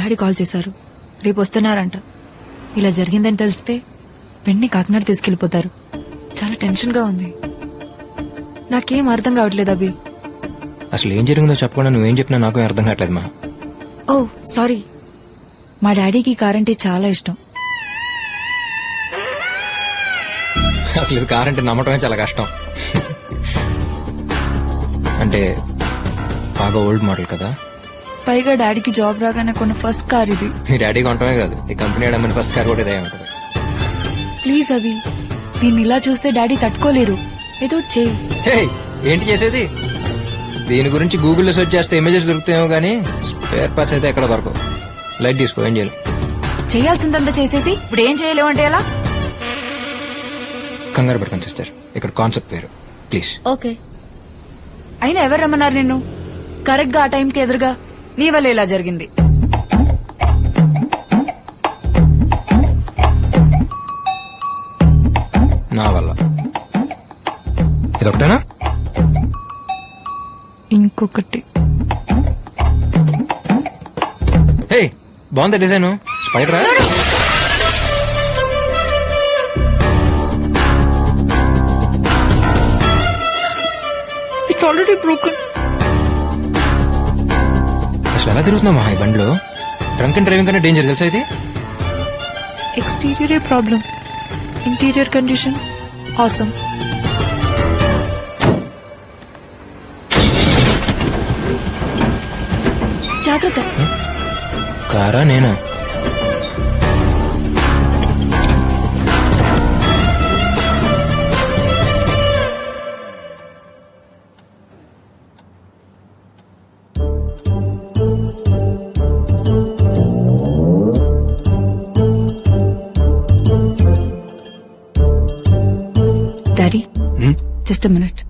Daddy call చేశారు. రేపు వస్తున్నారంట. ఇలా జరిగిందని తెలిస్తే వెంటనే కాకినాడ తీసుకెళ్ళిపోతారు చాలా టెన్షన్గా ఉంది. నాకేం అర్థం కావట్లేదు అభి. అసలు ఏం జరిగిందో చెప్పకుండా నువ్వేం చెప్పినా నాకు అర్థం కావట్లేదు మా. Oh sorry. మా డాడీకి కార్ అంటే చాలా ఇష్టం. అసలు ఇది కార్ అంటే నమ్మటమే చాలా కష్టం. అంటే బాగా ఓల్డ్ మోడల్ కదా? పైగా డాడీకి జాబ్ రాగానే కొన్న ఫస్ట్ కార్ ఇది. మీ డాడీ కొనటమే కాదు ఈ కంపెనీ అమ్మని ఫస్ట్ కార్ కూడా ఇదే ఉంటుంది. ప్లీజ్ అభి దీన్ని ఇలా చూస్తే డాడీ తట్టుకోలేరు. ఏదో చేయి. హే, ఏంటి చేసేది? దీని గురించి గూగుల్లో సెర్చ్ చేస్తే ఇమేజెస్ దొరుకుతాయేమో కానీ స్పేర్ పార్ట్స్ అయితే ఎక్కడ దొరకవు. లైట్ తీసుకో ఏం చేయాలి? చేయాల్సిందంతా చేసేసి ఇప్పుడు ఏం చేయలేవు అంటే ఎలా? కంగారు పడుకొని సిస్టర్. ఇక్కడ కాన్సెప్ట్ వేరు. ప్లీజ్. ఓకే. అయినా ఎవరు రమ్మన్నారు నిన్ను? కరెక్ట్గా ఆ టైంకి ఎదురుగా నీ వల్ల ఇలా జరిగింది. నా వల్ల. ఇదొకటేనా ఇంకొకటి. హే బాగుంది design? Spider? It's already broken ఎలా తిరుగుతున్నామా ఈ బండిలో? డ్రంక్ అండ్ డ్రైవింగ్ కన్నా డేంజర్ తెలుసా ఇది? ఎక్స్టీరియరే ప్రాబ్లం ఇంటీరియర్ కండిషన్ ఆసమ్ జాగ్రత్త. కారా నేనా? Just minute.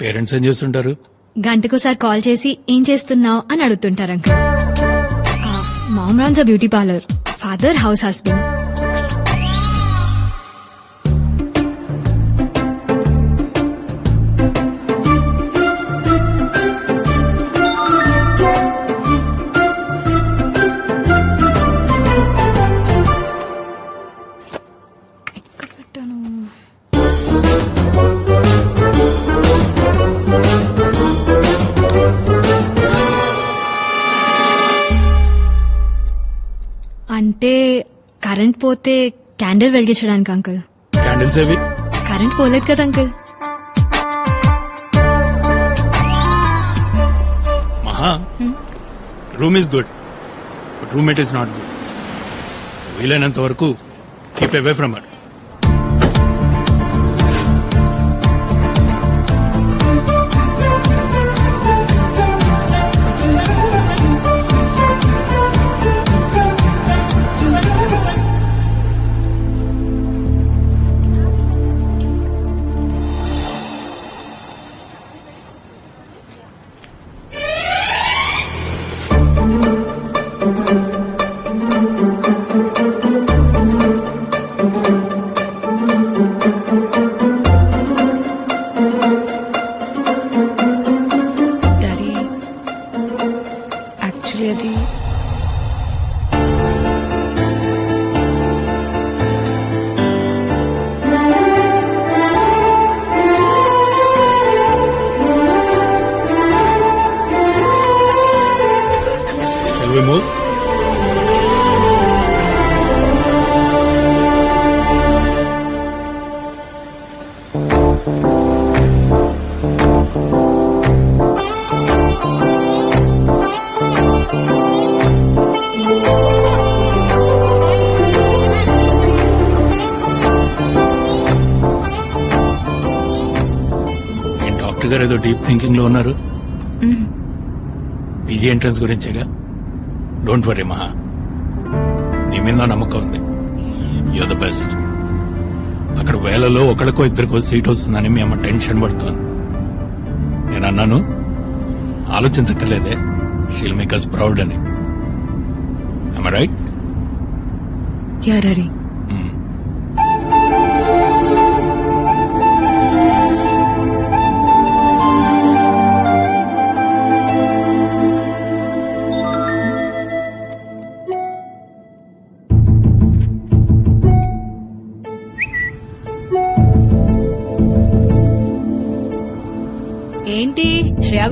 పేరెంట్స్ ఏం చేస్తుంటారు? గంటకోసారి కాల్ చేసి ఏం చేస్తున్నావు అని అడుగుతుంటారు uncle. Mom runs a beauty parlour father house husband current పోతే క్యాండిల్ వెలిగించడానికి అంకుల్. క్యాండిల్స్ అవి కరెంట్ పోలేదు కదా uncle. Maha. Room is good but roommate is not good వీలైనంత వరకు keep away from her doctor గారు ఏదో డీప్ థింకింగ్లో ఉన్నారు. PG entrance గురించేగా? Don't worry Maha. నీ మీద నమ్మకం ఉంది. యూ ద బెస్ట్ అక్కడ వేలలో ఒకరికో ఇద్దరికో సీట్ వస్తుందని మీ అమ్మ టెన్షన్ పడుతోంది నేను అన్నాను ఆలోచించక్కర్లేదే. షీల్ మేక్ అస్ ప్రౌడ్ అని. రైట్ యార్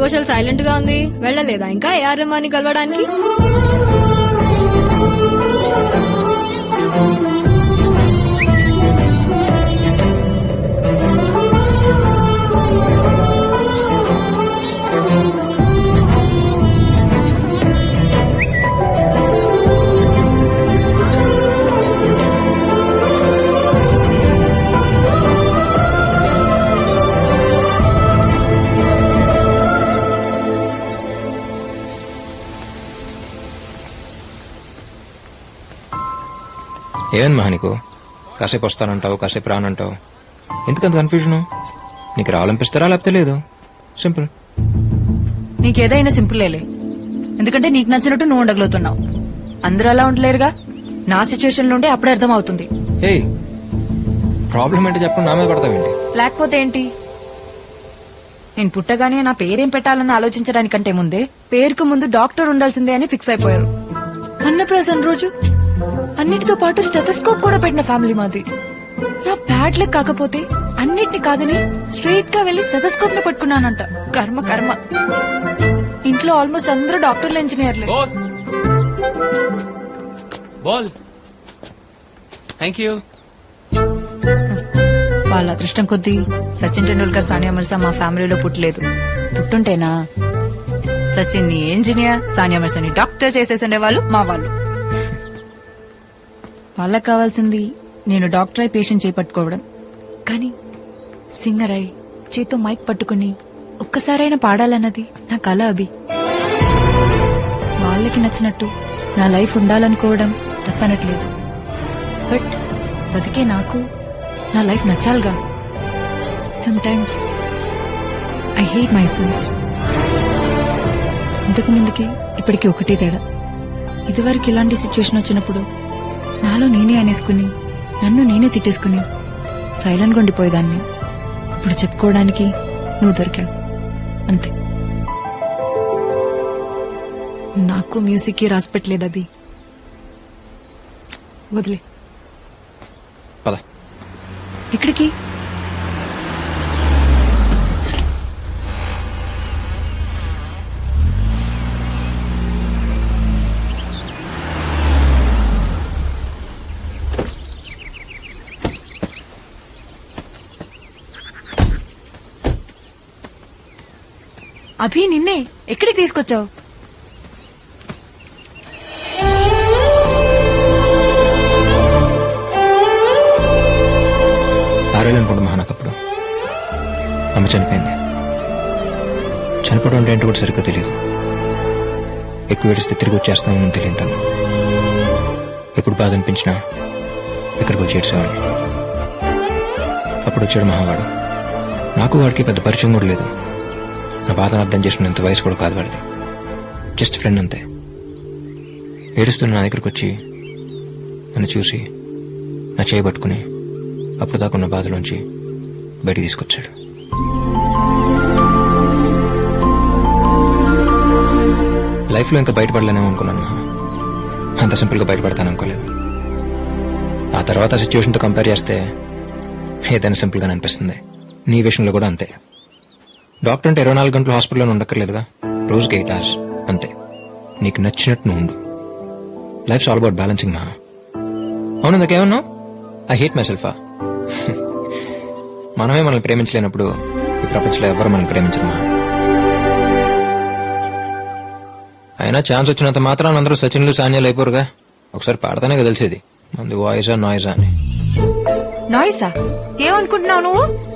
ఘోషల్ సైలెంట్గా ఉంది. వెళ్ళలేదా ఇంకా ఏఆర్ రెహమాన్ కలవడానికి? ఏమని మహా నీకు కాసేపు వస్తానంటావు కాసేపు రానంటావు. ఎందుకంత కన్ఫ్యూజన్ నీకు రావాలనిపిస్తారా లేకపోతే లేదు? సింపుల్ నీకేదైనా సింపులేలే ఎందుకంటే నీకు నచ్చినట్టు నువ్వు ఉండగలుగుతున్నావు. అందరూ అలా ఉండలేరుగా? నా సిచ్యువేషన్ నుండి అప్పుడే అర్థం అవుతుంది ఏయ్ ప్రాబ్లం ఏంటో చెప్పండి నా మీద పడతావేంటి? లేకపోతే ఏంటి? నేను పుట్టగానే నా పేరేం పెట్టాలని ఆలోచించడానికంటే ముందే పేరుకు ముందు డాక్టర్ ఉండాల్సిందే అని ఫిక్స్ అయిపోయారు. అన్నప్రాసన రోజు అన్నిటితో పాటు స్టెథస్కోప్ కూడా పెట్టిన ఫ్యామిలీ మాది. నా బ్యాడ్ లక్ కాకపోతే అన్నిటిని కాదని స్ట్రైట్గా వెళ్ళి స్టెథస్కోప్ని పట్టుకున్నానంట. కర్మ కర్మ. ఇంట్లో ఆల్మోస్ట్ అందరూ డాక్టర్లు ఇంజనీర్లే. బాల్. Thank you. వాళ్ళ అదృష్టం కొద్దీ సచిన్ టెండూల్కర్ సానియా మిర్జా మా ఫ్యామిలీలో పుట్టలేదు. పుట్టుంటేనా? సచిన్ని ఇంజనీర్ సానియా మిర్జాని డాక్టర్ చేసేసిండే వాళ్ళు మా వాళ్ళు. వాళ్ళకి కావాల్సింది నేను డాక్టర్ అయి పేషెంట్ చేపట్టుకోవడం. కానీ సింగర్ అయి చేతో మైక్ పట్టుకుని ఒక్కసారైనా పాడాలన్నది నా కళ అభి. వాళ్ళకి నచ్చినట్టు నా లైఫ్ ఉండాలనుకోవడం తప్పనట్లేదు. బట్ బతికే నాకు నా లైఫ్ నచ్చాలిగా. Sometimes I hate myself ఇంతకు ముందుకి ఇప్పటికీ ఒకటే తేడా. ఇదివరకు ఇలాంటి సిచ్యువేషన్ వచ్చినప్పుడు నాలో నేనే అనేసుకుని నన్ను నేనే తిట్టేసుకుని సైలెంట్గా ఉండిపోయేదాన్ని. ఇప్పుడు చెప్పుకోవడానికి నువ్వు దొరికావు. అంతే. నాకు మ్యూజిక్కి రాసి పెట్టలేదు అభి. వదిలే. ఎక్కడికి? అభి నిన్నే ఎక్కడికి తీసుకొచ్చావు? ఆరోగ్యం మహా నాకు అప్పుడు అమ్మ చనిపోయింది. చనిపోవడం అంటే ఏంటో కూడా సరిగ్గా తెలియదు ఎక్కువ ఏడిస్తే తిరిగి వచ్చేస్తామని తెలియదు తను. ఎప్పుడు బాధ అనిపించినా ఇక్కడికి వచ్చి ఏడ్చేవాడిని. అప్పుడు వచ్చాడు మహావాడు. నాకు వాడికి పెద్ద పరిచయం కూడా లేదు. నా బాధను అర్థం చేసుకునేంత వయసు కూడా కాదు వాడిది. జస్ట్ ఫ్రెండ్ అంతే. ఏడుస్తున్న నా దగ్గరికి వచ్చి నన్ను చూసి నా చేయబట్టుకుని అప్పుడు దాకున్న బాధలోంచి బయటికి తీసుకొచ్చాడు. లైఫ్లో ఇంకా బయటపడలేనేమో అనుకున్నాను అంత సింపుల్గా బయటపడతాను అనుకోలేదు. ఆ తర్వాత సిచ్యువేషన్తో కంపేర్ చేస్తే ఏదైనా సింపుల్గానే అనిపిస్తుంది. నీ విషయంలో కూడా అంతే. డాక్టర్ అంటే ఇరవై నాలుగు గంటలు హాస్పిటల్లో ఉండక్కర్లేదుగా? రోజుకి ఎయిట్ అవర్స్. అంతే. నీకు నచ్చినట్టు నువ్వు ఉండు. లైఫ్స్ ఆల్ అబౌట్ బ్యాలెన్సింగ్ మా. అవును ఇందాకేమన్నావు? ఐ హేట్ మై సెల్ఫా మనమే మనల్ని ప్రేమించలేనప్పుడు ఈ ప్రపంచంలో ఎవరు మనల్ని ప్రేమించరు మా. అయినా ఛాన్స్ వచ్చినంత మాత్రాన అందరూ సచిన్లు సాన్యాలు అయిపోరుగా. ఒకసారి పాడతానే తెలిసేది. మంది వాయిసా నాయిసా అని. నాయిసా ఏమనుకుంటున్నావు నువ్వు?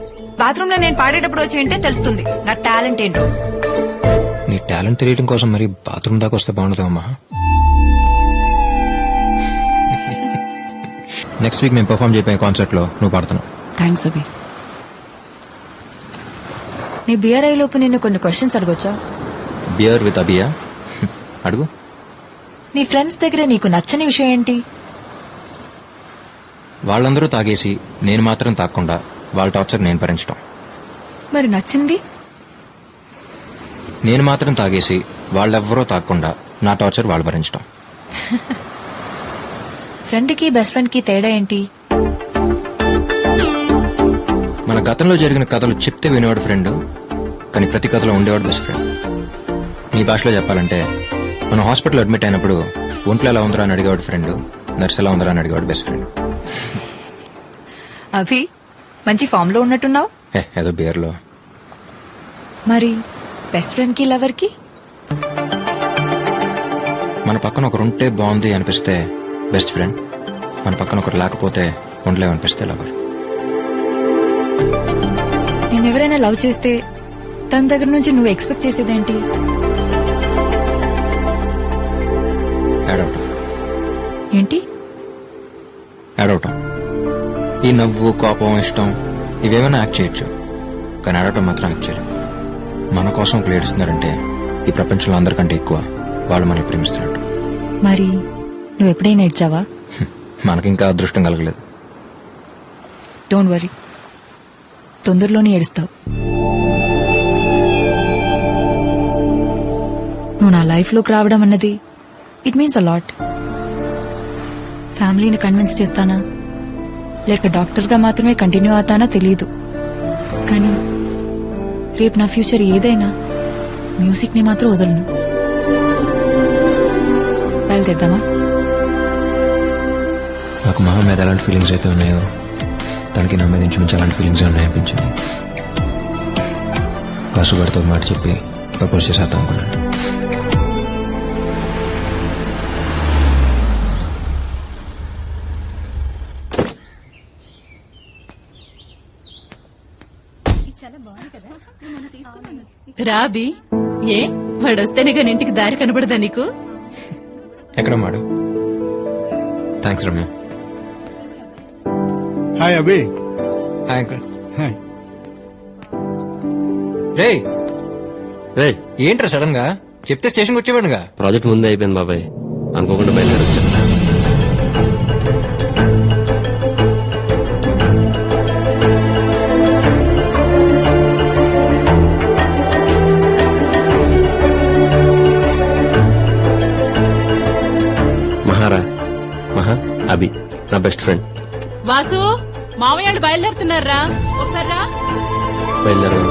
బాత్రూమ్లో నేను పాడేటప్పుడు వచ్చి వింటే తెలుస్తుంది. నా టాలెంట్ ఏంటో. నీ టాలెంట్ తెలియడం కోసం మరి బాత్రూమ్ దాకా వస్తే బాగుంటుందమ్మా నెక్స్ట్ వీక్ మేము పర్ఫామ్ చేయబోయే కాన్సర్ట్లో నువ్వు పాడుతున్నావు థ్యాంక్స్ అభి. నీ అయ్యే లోపు నిన్ను కొన్ని క్వశ్చన్స్ అడగొచ్చా? బియర్ విత్ అబియా అడుగు. నీ ఫ్రెండ్స్ దగ్గర నీకు నచ్చని విషయం ఏంటి? వాళ్ళందరూ తాగేసి నేను మాత్రం తాగకుండా వాళ్ళ టార్చర్ నేను భరించడం మరి నచ్చింది? నేను మాత్రం తాగేసి వాళ్ళెవ్వరూ తాగకుండా నా టార్చర్ వాళ్ళు భరించడం ఫ్రెండ్కి బెస్ట్ ఫ్రెండ్కి తేడా ఏంటి? మన గతంలో జరిగిన కథలు చెప్తే వినేవాడు ఫ్రెండ్ కానీ ప్రతి కథలో ఉండేవాడు బెస్ట్ ఫ్రెండ్. నీ భాషలో చెప్పాలంటే మనం హాస్పిటల్ అడ్మిట్ అయినప్పుడు ఒంట్లో ఎలా ఉందిరా అని అడిగేవాడు ఫ్రెండ్ నర్స్ ఎలా ఉందిరా అని అడిగేవాడు బెస్ట్ ఫ్రెండ్. అభి మంచి ఫామ్లో ఉన్నట్టున్నావు ఏదో బేర్లో. మరి బెస్ట్ ఫ్రెండ్కి లవర్కి? మన పక్కన ఒకరు ఉంటే బాగుంది అనిపిస్తే బెస్ట్ ఫ్రెండ్ మన పక్కన ఒకరు లేకపోతే ఉండలేమనిపిస్తే లవర్ నేను ఎవరైనా లవ్ చేస్తే తన దగ్గర నుంచి నువ్వు ఎక్స్పెక్ట్ చేసేదేంటి? ఏంటి? ఏడవటం ఈ నవ్వు కోపం ఇష్టం ఇవేమైనా యాక్ట్ చేయొచ్చు. కానీ ఏడవటం మాత్రం యాక్ట్ చేయలేం మన కోసం ఒకరు ఏడుస్తున్నారంటే ఈ ప్రపంచంలో అందరికంటే ఎక్కువ వాళ్ళు మనల్ని ప్రేమిస్తున్నట్టు. మరి నువ్వు ఎప్పుడైనా హ్మ్. మనకింకా అదృష్టం కలగలేదు. డోంట్ వరీ తొందరలోనే ఏడుస్తావు. నువ్వు నా లైఫ్లోకి రావడం అన్నది ఇట్ మీన్స్ అలాట్ ఫ్యామిలీని కన్విన్స్ చేస్తానా? లేక డాక్టర్గా మాత్రమే కంటిన్యూ అవుతానా తెలియదు కానీ రేపు నా ఫ్యూచర్ ఏదైనా మ్యూజిక్ని మాత్రం వదలను. బయలుదేద్దామా నాకు మహా మీద ఎలాంటి ఫీలింగ్స్ అయితే ఉన్నాయో? తనకి నా మీద నుంచి అలాంటి ఫీలింగ్స్ ఉన్నాయనిపించింది. పసుగారితో మాట చెప్పి ప్రపోజ్ చేసేద్దాం అనుకున్నాను. రాబి ఏ? వాడొస్తేనే కానీ ఇంటికి దారి కనబడదా నీకు? ఎక్కడ మాడు? Thanks Ramya. Hi Abhi hi uncle hi రే రే ఏంట్రా సడన్గా? చెప్తే స్టేషన్కి వచ్చేవాడుగా ప్రాజెక్ట్ ముందే అయిపోయింది బాబాయ్. అనుకోకుండా బయలుదేరొచ్చా నా బెస్ట్ ఫ్రెండ్. వాసు మామయ్యాడు బయలుదేరుతున్నారా ఒకసారి రా. బయలుదేరదాం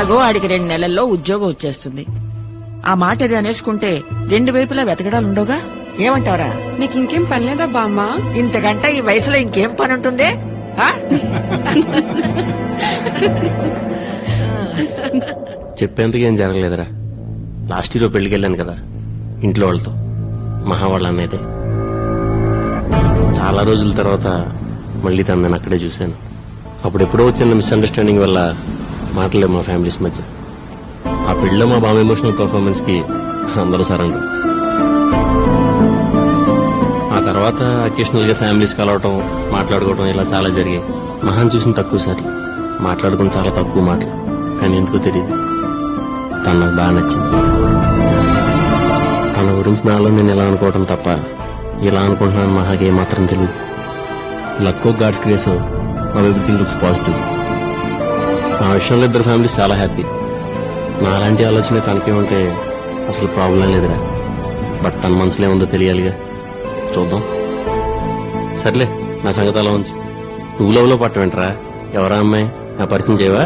ఎలాగో ఆడికి రెండు నెలల్లో ఉద్యోగం వచ్చేస్తుంది. ఆ మాట అది అనేసుకుంటే రెండు వైపులా వెతకడాలుండవుగా? ఏమంటావరా? నీకు ఇంకేం పనిలేదా బామ్మ? ఇంతకంటే ఈ వయసులో ఇంకేం పని ఉంటుంది? ఆ? చెప్పేందుకు ఏం జరగలేదురా. లాస్ట్ ఇయర్ పెళ్ళికి వెళ్ళాను కదా ఇంట్లో వాళ్ళతో మహా వాళ్ళ అన్నైతే చాలా రోజుల తర్వాత మళ్ళీ తను నేను అక్కడే చూశాను. అప్పుడెప్పుడో వచ్చిన మిస్అండర్స్టాండింగ్ వల్ల మాట్లాడలేదు మా ఫ్యామిలీస్ మధ్య. ఆ పెళ్ళిలో మా బామ్మ ఎమోషనల్ పర్ఫార్మెన్స్కి అందరూ సరండు ఆ తర్వాత అకేషనల్గా ఫ్యామిలీస్ కలవటం మాట్లాడుకోవటం ఇలా చాలా జరిగాయి. మహాన్ చూసిన తక్కువ సార్లు. మాట్లాడుకుని చాలా తక్కువ మాటలు. కానీ ఎందుకో తెలియదు తను నాకు బాగా నచ్చింది. తన గురించి నాలో నేను ఎలా అనుకోవటం తప్ప ఇలా అనుకుంటున్నాను మహాకి ఏమాత్రం తెలియదు లక్కో గాడ్స్ క్రేస్ మా ఎవ్రీథింగ్ లుక్స్ పాజిటివ్ నా విషయంలో ఇద్దరు ఫ్యామిలీస్ చాలా హ్యాపీ. నా అలాంటి ఆలోచన తనకే ఉంటే అసలు ప్రాబ్లం లేదురా. బట్ తన మనసులో ఏముందో తెలియాలిగా. చూద్దాం. సర్లే నా సంగతి అలా ఉంచు. నువ్వు లవ్లో పట్టవేంట్రా ఎవరా అమ్మాయి? నా పరిచయం చేయవా?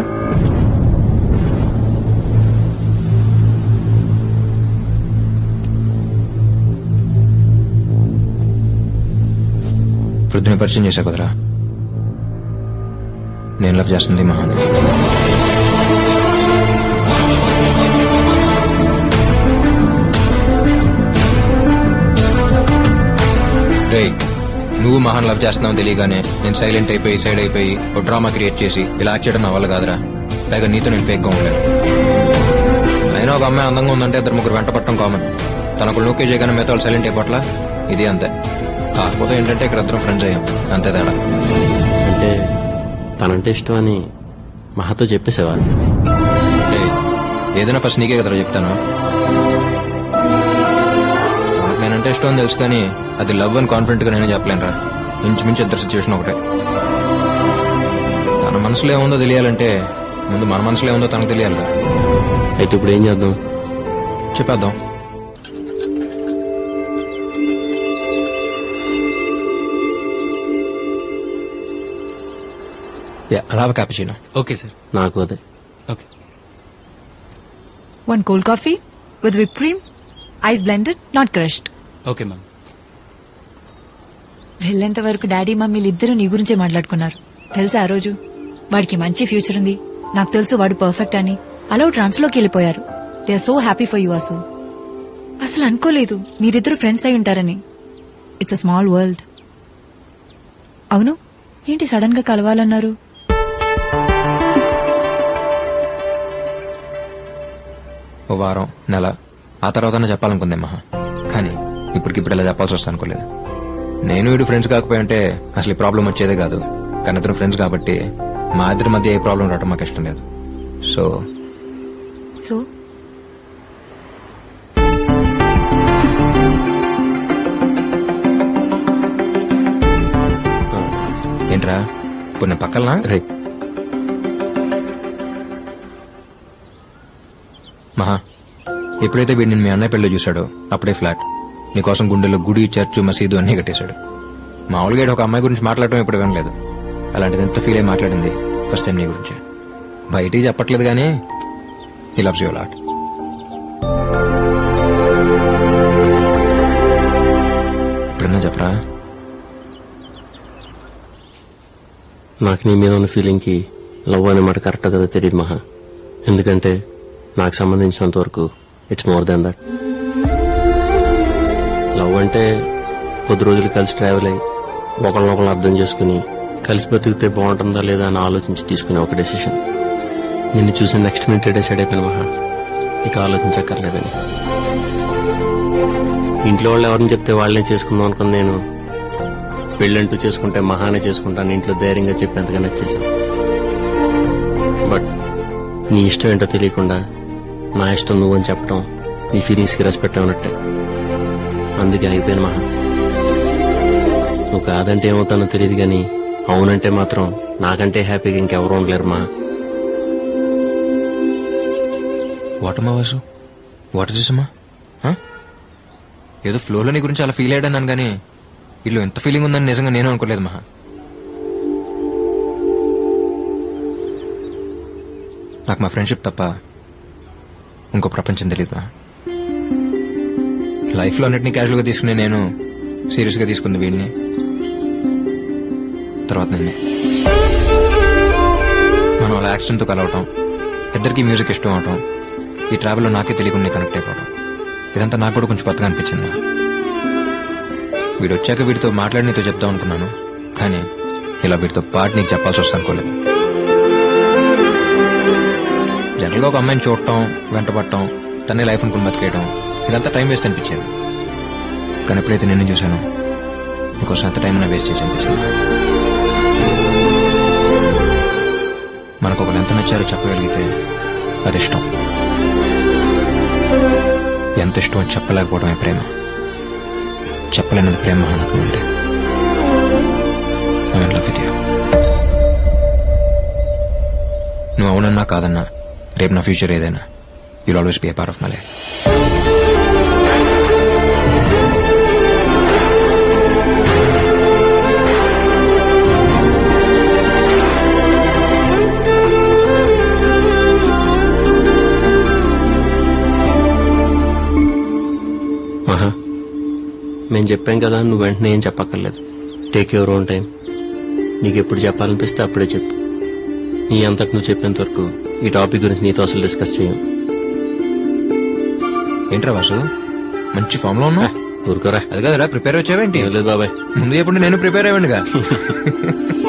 పృథ్వీని పరిచయం చేశా కుదరా? నేను లవ్ చేస్తుంది మహాన్. రేయ్ నువ్వు మహాన్ లవ్ చేస్తున్నావు తెలియగానే నేను సైలెంట్ అయిపోయి సైడ్ అయిపోయి ఒక డ్రామా క్రియేట్ చేసి ఇలా యాక్ట్ చేయడం నా వల్ల కాదురా. పైగా నీతో నేను ఫేక్గా ఉండలేను. అయినా ఒక అమ్మాయి అందంగా ఉందంటే ఇద్దరు ముగ్గురు వెంట పట్టడం కామన్ తనకు నోకే చేయగానే మిగతా వాళ్ళు సైలెంట్ అయిపోట్లా? ఇది అంతే. కాకపోతే ఏంటంటే ఇక్కడ ఇద్దరం ఫ్రెండ్స్ అయ్యాం. అంతే తేడా. అంటే తనంటే ఇష్టం అని మహాతో చెప్పేసేవాడు రేయ్, ఏదైనా ఫస్ట్ నీకే కదరా చెప్తాను. ఇష్టం అని తెలుసు కానీ అది లవ్ అని కాన్ఫిడెంట్గా నేనే చెప్పలేనురా ఇంచుమించు ఇద్దరు సిచ్యువేషన్ ఒకటే. తన మనసులో ఏముందో తెలియాలంటే ముందు మన మనసులో ఏముందో తనకు తెలియాలిగా అయితే ఇప్పుడు ఏం చేద్దాం? చెప్పేద్దాం. యా అలా క్యాపచినో ఓకే సార్. నాకు అదే. Okay. One cold coffee with whip cream ice blended not crushed okay ma'am వెళ్ళేంత వరకు డాడీ మమ్మీలు ఇద్దరు నీ గురించే మాట్లాడుకున్నారు. తెలుసా ఆ రోజు? వాడికి మంచి ఫ్యూచర్ ఉంది. నాకు తెలుసు వాడు పర్ఫెక్ట్ అని. అలా ట్రాన్స్లోకి వెళ్ళిపోయారు. They are so happy for you అసు అసలు అనుకోలేదు మీరిద్దరు ఫ్రెండ్స్ అయి ఉంటారని. It's a small world. అవును? ఏంటి సడన్గా కలవాలన్నారు? ఓ వారం నెల. ఆ తర్వాత చెప్పాలనుకుందే మహా. కానీ ఇప్పటికిప్పుడు ఇలా చెప్పాల్సి వస్తా అనుకోలేదు. నేను వీడు ఫ్రెండ్స్ కాకపోయి ఉంటే అసలు ఈ ప్రాబ్లం వచ్చేదే కాదు. కానీ ఇద్దరు ఫ్రెండ్స్ కాబట్టి మా ఇద్దరి మధ్య ఏ ప్రాబ్లం రావడం మాకు ఇష్టం లేదు. So so? ఏంట్రా? ఇప్పుడు నేను పక్కలనా రే. మహా ఎప్పుడైతే వీడిని మీ అన్నయ్య పెళ్ళి చూశాడో అప్పుడే ఫ్లాట్ నీకోసం గుండెలో గుడి చర్చు మసీదు అన్నీ కట్టేశాడు. మామూలుగా ఒక అమ్మాయి గురించి మాట్లాడటం ఇప్పుడు వినలేదు. అలాంటిది ఎంత ఫీల్ అయి మాట్లాడింది ఫస్ట్ టైం నీ గురించి. బయటికి చెప్పట్లేదు కానీ ఈ లవ్స్ యువర్ లాట్ ఎప్పుడన్నా చెప్పరా? నాకు నీ మీద ఉన్న ఫీలింగ్కి లవ్ అనే మాట కరెక్ట్ కదా తెలియదు మహా. ఎందుకంటే నాకు సంబంధించినంత వరకు ఇట్స్ మోర్ దాన్ దట్ అంటే కొద్ది రోజులు కలిసి ట్రావెల్ అయ్యి ఒకళ్ళనొకళ్ళు అర్థం చేసుకుని కలిసి బతికితే బాగుంటుందా లేదా అని ఆలోచించి తీసుకునే ఒక డెసిషన్ నిన్ను చూసిన నెక్స్ట్ మినిట్ డిసైడ్ అయిపోయిన మహా. ఇక ఆలోచించక్కర్లేదని. ఇంట్లో వాళ్ళు ఎవరిని చెప్తే వాళ్ళనే చేసుకుందాం అనుకుని నేను పెళ్ళంటూ చేసుకుంటే మహానే చేసుకుంటాను ఇంట్లో ధైర్యంగా చెప్పేంతగా నచ్చేసాను బట్ నీ ఇష్టం ఏంటో తెలియకుండా నా ఇష్టం నువ్వని చెప్పడం నీ ఫీలింగ్స్కి రెస్పెక్ట్ ఉన్నట్టే. అందుకే అయిపోయాను మహా. నువ్వు కాదంటే ఏమవుతానో తెలియదు కానీ అవునంటే మాత్రం నాకంటే హ్యాపీగా ఇంకెవరు ఉండలేరు మా వాటమ్మా వాసు? వాటర్ చూసమ్మా ఏదో ఫ్లోలో నీ గురించి అలా ఫీల్ అయ్యాడన్నాను కానీ వీళ్ళు ఎంత ఫీలింగ్ ఉందని నిజంగా నేను అనుకోలేదు మహా. నాకు మా ఫ్రెండ్షిప్ తప్ప ఇంకో ప్రపంచం తెలియదు మహా. లైఫ్లో అన్నిటినీ క్యాజువల్గా తీసుకునే నేను సీరియస్గా తీసుకుంది వీడిని. తర్వాత నిన్నే. మనం అలా యాక్సిడెంట్తో కలవటం ఇద్దరికి మ్యూజిక్ ఇష్టం అవటం ఈ ట్రావెల్లో నాకే తెలియకుండా కనెక్ట్ అయిపోవడం ఇదంతా నాకు కూడా కొంచెం కొత్తగా అనిపించింది. వీడు వచ్చాక వీడితో మాట్లాడి నీతో చెప్దాం అనుకున్నాను కానీ ఇలా వీడితో పాటు నీకు చెప్పాల్సి వస్తుంది అనుకోలేదు. జనరల్గా ఒక అమ్మాయిని చూడటం వెంట పడటం తనే లైఫ్ అనుకుని బతికేయడం ఇదంతా టైం వేస్ట్ అనిపించేది. కానీ ఎప్పుడైతే నిన్ను చూశాను నీకోసం అంత టైం వేస్ట్ చేసి అనిపించింది. మనకు ఒకరు ఎంత నచ్చారో చెప్పగలిగితే అది ఇష్టం. ఎంత ఇష్టం అని చెప్పలేకపోవడమే ప్రేమ. చెప్పలేనిది ప్రేమ నాకు అంటే. లవ్ విత్ నువ్వు అవునన్నా కాదన్నా రేపు నా ఫ్యూచర్ ఏదైనా you'll always be a part of my life Maha మేము చెప్పాం కదా నువ్వు వెంటనే ఏం చెప్పక్కర్లేదు. టేక్ యువర్ ఓన్ టైం నీకు ఎప్పుడు చెప్పాలనిపిస్తే అప్పుడే చెప్పు. నీ అంతకు నువ్వు చెప్పేంత వరకు ఈ టాపిక్ గురించి నీతో అసలు డిస్కస్ చేయం. ఏంట్రా వాసు? మంచి ఫామ్లో ఉన్నా ఊరుకోరా. అది కదరా ప్రిపేర్ వచ్చావేంటి? ఏం లేదు బాబాయ్. ముందు ఎప్పుడు నేను ప్రిపేర్ అయ్యండిగా